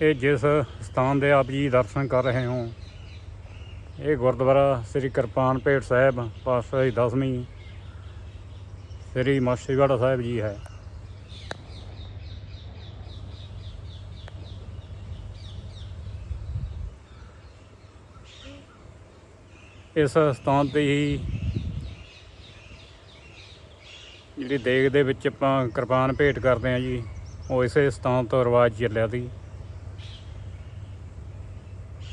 ਇਹ ਜਿਸ ਸਥਾਨ ਦੇ ਆਪ ਜੀ ਦਰਸ਼ਨ ਕਰ ਰਹੇ ਹੋ, ਇਹ ਗੁਰਦੁਆਰਾ ਸ੍ਰੀ ਕਿਰਪਾਨ ਭੇਟ ਸਾਹਿਬ, ਪਾਤਸ਼ਾਹੀ ਦਸਵੀਂ, ਸ੍ਰੀ ਮਾਛੀਵਾੜਾ ਸਾਹਿਬ ਜੀ ਹੈ। ਇਸ ਸਥਾਨ ਤੇ ਹੀ ਜਿਹੜੀ ਦੇਗ ਦੇ ਵਿੱਚ ਆਪਾਂ ਕਿਰਪਾਨ ਭੇਟ ਕਰਦੇ ਹਾਂ ਜੀ, ਉਹ ਇਸੇ ਸਥਾਨ ਤੋਂ ਰਿਵਾਜ ਚੱਲਿਆ ਸੀ।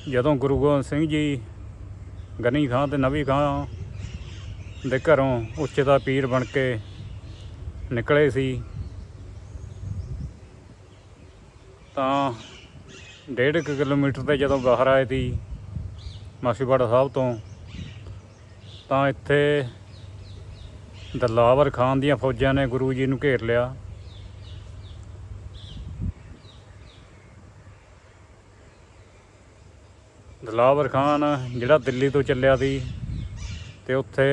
ਜਦੋਂ ਗੁਰੂ ਗੋਬਿੰਦ ਸਿੰਘ ਜੀ ਗਨੀ ਖਾਂ ਤੇ ਨਵੀ ਖਾਂ ਦੇ ਘਰੋਂ ਉੱਚੇ ਦਾ ਪੀਰ ਬਣ ਕੇ ਨਿਕਲੇ ਸੀ, ਤਾਂ ਡੇਢ ਕੁ ਕਿਲੋਮੀਟਰ ਤੇ ਜਦੋਂ ਬਾਹਰ ਆਏ ਸੀ ਮਾਸੀਵਾੜਾ ਸਾਹਿਬ ਤੋਂ, ਤਾਂ ਇੱਥੇ ਦਲਾਵਰ ਖਾਨ ਦੀਆਂ ਫੌਜਾਂ ਨੇ ਗੁਰੂ ਜੀ ਨੂੰ ਘੇਰ ਲਿਆ। ਦਲਾਵਰ ਖਾਨ ਜਿਹੜਾ ਦਿੱਲੀ ਤੋਂ ਚੱਲਿਆ ਸੀ ਤੇ ਉੱਥੇ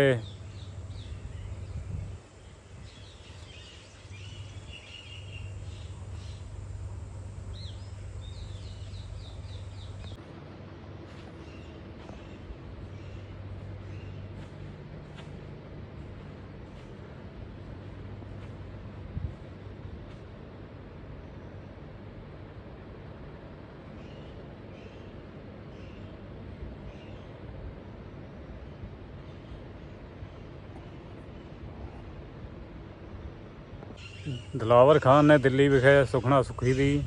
ਦਲਾਵਰ ਖਾਨ ਨੇ ਦਿੱਲੀ ਵਿਖੇ ਸੁਖਣਾ ਸੁਖੀ ਦੀ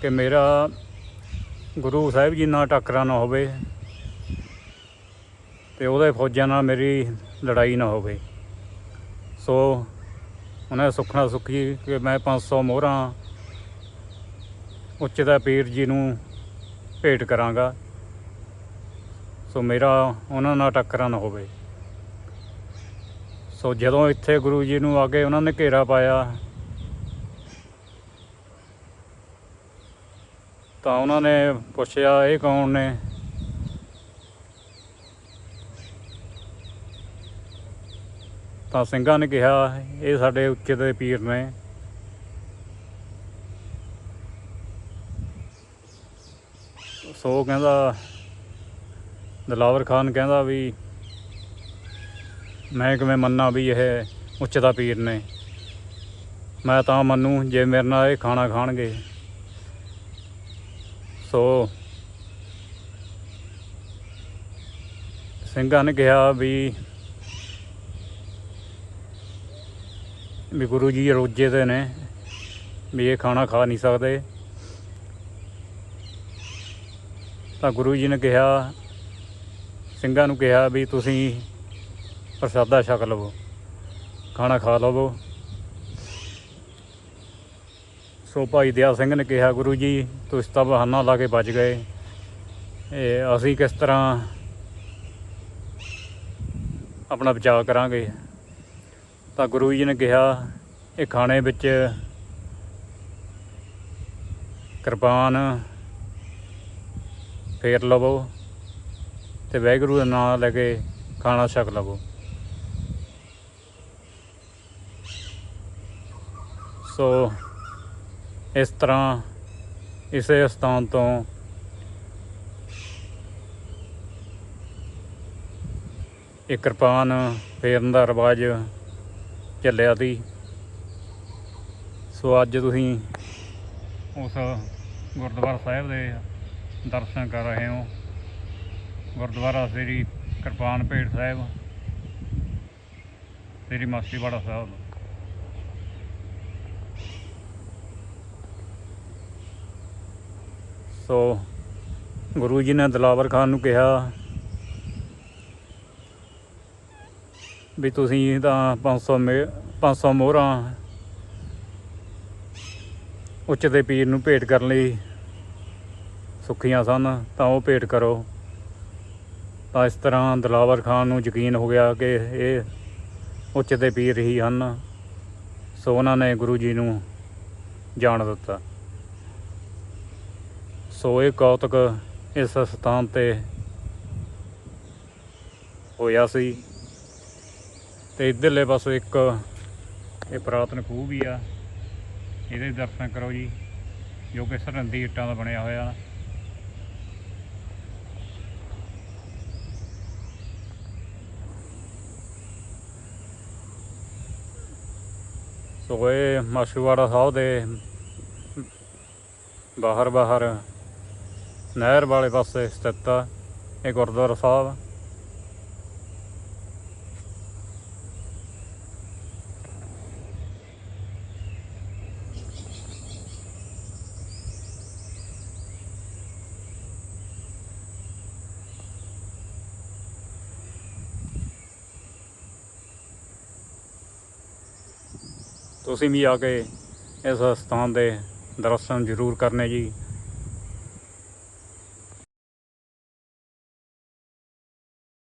ਕਿ ਮੇਰਾ ਗੁਰੂ ਸਾਹਿਬ ਜੀ ਨਾਲ ਟੱਕਰਾ ਨਾ ਹੋਵੇ ਤੇ ਉਹਦੇ ਫੌਜਾਂ ਨਾਲ ਮੇਰੀ ਲੜਾਈ ਨਾ ਹੋਵੇ। ਸੋ ਉਹਨੇ ਸੁਖਣਾ ਸੁਖੀ ਕਿ ਮੈਂ 500 ਮੋਹਰਾਂ ਉੱਚ ਦਾ ਪੀਰ ਜੀ ਨੂੰ ਭੇਟ ਕਰਾਂਗਾ। ਸੋ ਮੇਰਾ ਉਹਨਾਂ ਨਾਲ ਟੱਕਰਾ ਨਾ ਹੋਵੇ। ਸੋ ਜਦੋਂ ਇੱਥੇ ਗੁਰੂ ਜੀ ਨੂੰ ਆ ਕੇ ਉਹਨਾਂ ਨੇ ਘੇਰਾ ਪਾਇਆ, ਤਾਂ ਉਹਨਾਂ ਨੇ ਪੁੱਛਿਆ, ਇਹ ਕੌਣ ਨੇ? ਤਾਂ ਸਿੰਘਾਂ ਨੇ ਕਿਹਾ, ਇਹ ਸਾਡੇ ਉੱਚੇ ਦੇ ਪੀਰ ਨੇ। ਸੋ ਕਹਿੰਦਾ, ਦਲਾਵਰ ਖਾਨ ਕਹਿੰਦਾ ਵੀ ਮੈਂ ਕਿਵੇਂ ਮੰਨਾਂ ਵੀ ਇਹ ਉੱਚ ਦਾ ਪੀਰ ਨੇ। ਮੈਂ ਤਾਂ ਮੰਨੂ ਜੇ ਮੇਰੇ ਨਾਲ ਇਹ ਖਾਣਾ ਖਾਣਗੇ। ਸੋ ਸਿੰਘਾਂ ਨੇ ਕਿਹਾ ਵੀ ਵੀ ਗੁਰੂ ਜੀ ਰੋਜੇ ਦੇ ਨੇ ਵੀ ਇਹ ਖਾਣਾ ਖਾ ਨਹੀਂ ਸਕਦੇ। ਤਾਂ ਗੁਰੂ ਜੀ ਨੇ ਕਿਹਾ, ਸਿੰਘਾਂ ਨੂੰ ਕਿਹਾ ਵੀ ਤੁਸੀਂ ਪ੍ਰਸ਼ਾਦਾ ਛਕ ਲਵੋ, ਖਾਣਾ ਖਾ ਲਵੋ। ਸੋ ਭਾਈ ਦਿਆ ਸਿੰਘ ਨੇ ਕਿਹਾ, ਗੁਰੂ ਜੀ, ਤੁਸੀਂ ਤਾਂ ਬਹਾਨਾ ਲਾ ਕੇ ਬਚ ਗਏ। ਇਹ ਅਸੀਂ ਕਿਸ ਤਰ੍ਹਾਂ ਆਪਣਾ ਬਚਾਅ ਕਰਾਂਗੇ? ਤਾਂ ਗੁਰੂ ਜੀ ਨੇ ਕਿਹਾ, ਇਹ ਖਾਣੇ ਵਿੱਚ ਕਿਰਪਾਨ ਫੇਰ ਲਵੋ ਤੇ ਵਾਹਿਗੁਰੂ ਦਾ ਨਾਮ ਲੈ ਕੇ ਖਾਣਾ ਛਕ ਲਵੋ। ਸੋ ਇਸ ਤਰ੍ਹਾਂ ਇਸੇ ਸਥਾਨ ਤੋਂ ਇਹ ਕਿਰਪਾਨ ਫੇਰਨ ਦਾ ਰਿਵਾਜ ਚੱਲਿਆ ਸੀ। ਸੋ ਅੱਜ ਤੁਸੀਂ ਉਸ ਗੁਰਦੁਆਰਾ ਸਾਹਿਬ ਦੇ ਦਰਸ਼ਨ ਕਰ ਰਹੇ ਹੋ। ਗੁਰਦੁਆਰਾ ਸ੍ਰੀ ਕਿਰਪਾਨ ਭੇਟ ਸਾਹਿਬ, ਸ੍ਰੀ ਮਾਛੀਵਾੜਾ ਸਾਹਿਬ। ਸੋ ਗੁਰੂ ਜੀ ਨੇ ਦਲਾਵਰ ਖਾਨ ਨੂੰ ਕਿਹਾ ਵੀ ਤੁਸੀਂ ਤਾਂ 500 ਮੇ- 500 ਮੋਹਰਾਂ ਉੱਚ ਦੇ ਪੀਰ ਨੂੰ ਭੇਟ ਕਰਨ ਲਈ ਸੁੱਖੀਆਂ ਸਨ, ਤਾਂ ਉਹ ਭੇਟ ਕਰੋ। ਤਾਂ ਇਸ ਤਰ੍ਹਾਂ ਦਲਾਵਰ ਖਾਨ ਨੂੰ ਯਕੀਨ ਹੋ ਗਿਆ ਕਿ ਇਹ ਉੱਚ ਦੇ ਪੀਰ ਹੀ ਹਨ। ਸੋ ਉਹਨਾਂ ਨੇ ਗੁਰੂ ਜੀ ਨੂੰ ਜਾਣ ਦਿੱਤਾ। ਸੋ ਇਹ ਕੌਤਕ ਇਸ ਸਥਾਨ ਤੇ ਹੋਇਆ ਸੀ। ਤੇ ਇਧਰਲੇ ਪਾਸੇ ਇੱਕ ਇਹ ਪੁਰਾਤਨ ਖੂਹ ਵੀ ਆ। ਇਹਦੇ ਦਰਸ਼ਨ ਕਰੋ ਜੀ, ਜੋ ਕਿ ਸਰਹੰਦੀ ਇੱਟਾਂ ਦਾ ਬਣਿਆ ਹੋਇਆ। ਸੋ ਇਹ ਮਾਛੀਵਾੜਾ ਸਾਹਿਬ ਦੇ ਬਾਹਰ ਬਾਹਰ ਨਹਿਰ ਵਾਲੇ ਪਾਸੇ ਸਥਿਤ ਆ, ਇਹ ਗੁਰਦੁਆਰਾ ਸਾਹਿਬ ਤੁਸੀਂ ਵੀ ਆ ਕੇ ਇਸ ਸਥਾਨ ਦੇ ਦਰਸ਼ਨ ਜ਼ਰੂਰ ਕਰਨੇ ਜੀ।